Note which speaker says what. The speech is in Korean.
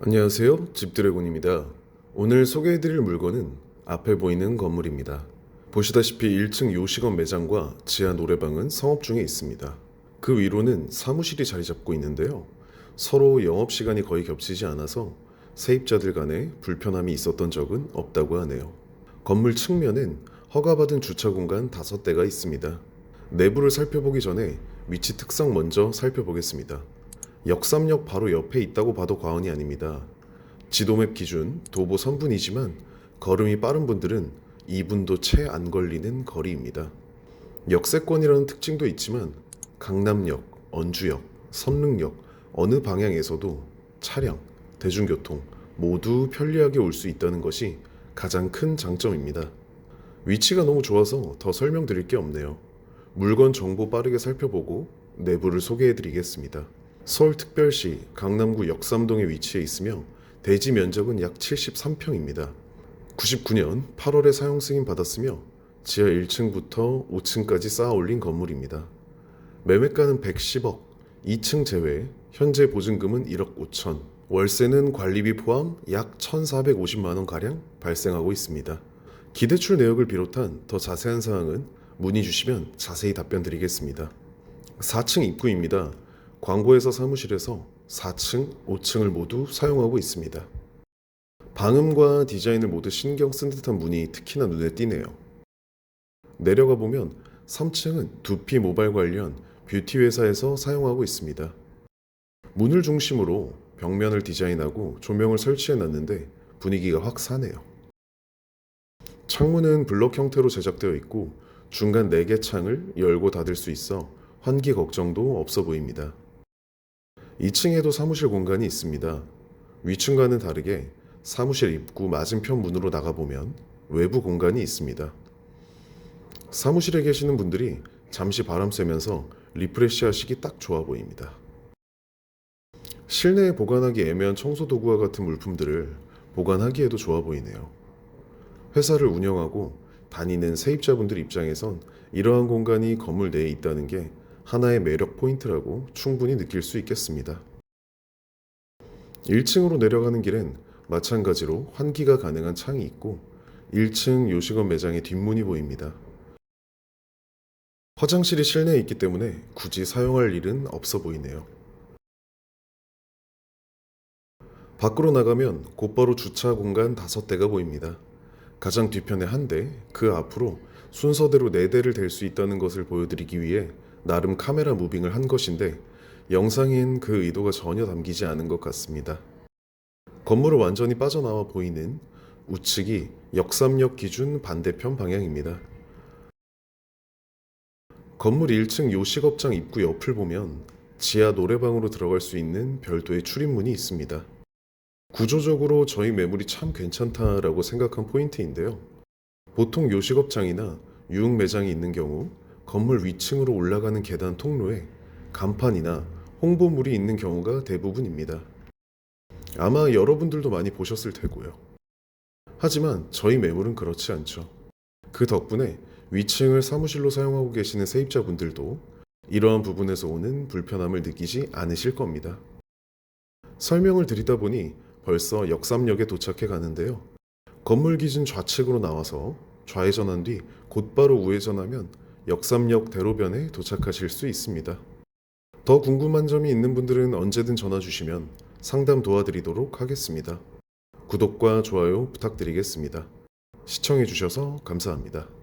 Speaker 1: 안녕하세요. 집드래곤입니다. 오늘 소개해드릴 물건은 앞에 보이는 건물입니다. 보시다시피 1층 요식업 매장과 지하 노래방은 성업 중에 있습니다. 그 위로는 사무실이 자리 잡고 있는데요. 서로 영업시간이 거의 겹치지 않아서 세입자들 간에 불편함이 있었던 적은 없다고 하네요. 건물 측면엔 허가받은 주차 공간 5대가 있습니다. 내부를 살펴보기 전에 위치 특성 먼저 살펴보겠습니다. 역삼역 바로 옆에 있다고 봐도 과언이 아닙니다. 지도맵 기준 도보 3분이지만 걸음이 빠른 분들은 2분도 채 안 걸리는 거리입니다. 역세권이라는 특징도 있지만 강남역, 언주역, 선릉역 어느 방향에서도 차량, 대중교통 모두 편리하게 올 수 있다는 것이 가장 큰 장점입니다. 위치가 너무 좋아서 더 설명드릴 게 없네요. 물건 정보 빠르게 살펴보고 내부를 소개해 드리겠습니다. 서울특별시 강남구 역삼동에 위치해 있으며 대지 면적은 약 73평입니다. 99년 8월에 사용 승인 받았으며 지하 1층부터 5층까지 쌓아 올린 건물입니다. 매매가는 110억, 2층 제외, 현재 보증금은 1억 5천, 월세는 관리비 포함 약 1,450만 원 가량 발생하고 있습니다. 기대출 내역을 비롯한 더 자세한 사항은 문의 주시면 자세히 답변 드리겠습니다. 4층 입구입니다. 광고회사 사무실에서 4층, 5층을 모두 사용하고 있습니다. 방음과 디자인을 모두 신경 쓴 듯한 문이 특히나 눈에 띄네요. 내려가 보면 3층은 두피 모발 관련 뷰티 회사에서 사용하고 있습니다. 문을 중심으로 벽면을 디자인하고 조명을 설치해 놨는데 분위기가 확 사네요. 창문은 블럭 형태로 제작되어 있고 중간 4개 창을 열고 닫을 수 있어 환기 걱정도 없어 보입니다. 2층에도 사무실 공간이 있습니다. 위층과는 다르게 사무실 입구 맞은편 문으로 나가보면 외부 공간이 있습니다. 사무실에 계시는 분들이 잠시 바람 쐬면서 리프레시 하시기 딱 좋아 보입니다. 실내에 보관하기 애매한 청소 도구와 같은 물품들을 보관하기에도 좋아 보이네요. 회사를 운영하고 다니는 세입자분들 입장에선 이러한 공간이 건물 내에 있다는 게 하나의 매력 포인트라고 충분히 느낄 수 있겠습니다. 1층으로 내려가는 길엔 마찬가지로 환기가 가능한 창이 있고 1층 요식업 매장의 뒷문이 보입니다. 화장실이 실내에 있기 때문에 굳이 사용할 일은 없어 보이네요. 밖으로 나가면 곧바로 주차 공간 5대가 보입니다. 가장 뒤편에 한 대, 그 앞으로 순서대로 4대를 댈 수 있다는 것을 보여드리기 위해 나름 카메라 무빙을 한 것인데 영상엔 그 의도가 전혀 담기지 않은 것 같습니다. 건물을 완전히 빠져나와 보이는 우측이 역삼역 기준 반대편 방향입니다. 건물 1층 요식업장 입구 옆을 보면 지하 노래방으로 들어갈 수 있는 별도의 출입문이 있습니다. 구조적으로 저희 매물이 참 괜찮다라고 생각한 포인트인데요. 보통 요식업장이나 유흥 매장이 있는 경우 건물 위층으로 올라가는 계단 통로에 간판이나 홍보물이 있는 경우가 대부분입니다. 아마 여러분들도 많이 보셨을 테고요. 하지만 저희 매물은 그렇지 않죠. 그 덕분에 위층을 사무실로 사용하고 계시는 세입자분들도 이러한 부분에서 오는 불편함을 느끼지 않으실 겁니다. 설명을 드리다 보니 벌써 역삼역에 도착해 가는데요. 건물 기준 좌측으로 나와서 좌회전한 뒤 곧바로 우회전하면 역삼역 대로변에 도착하실 수 있습니다. 더 궁금한 점이 있는 분들은 언제든 전화 주시면 상담 도와드리도록 하겠습니다. 구독과 좋아요 부탁드리겠습니다. 시청해 주셔서 감사합니다.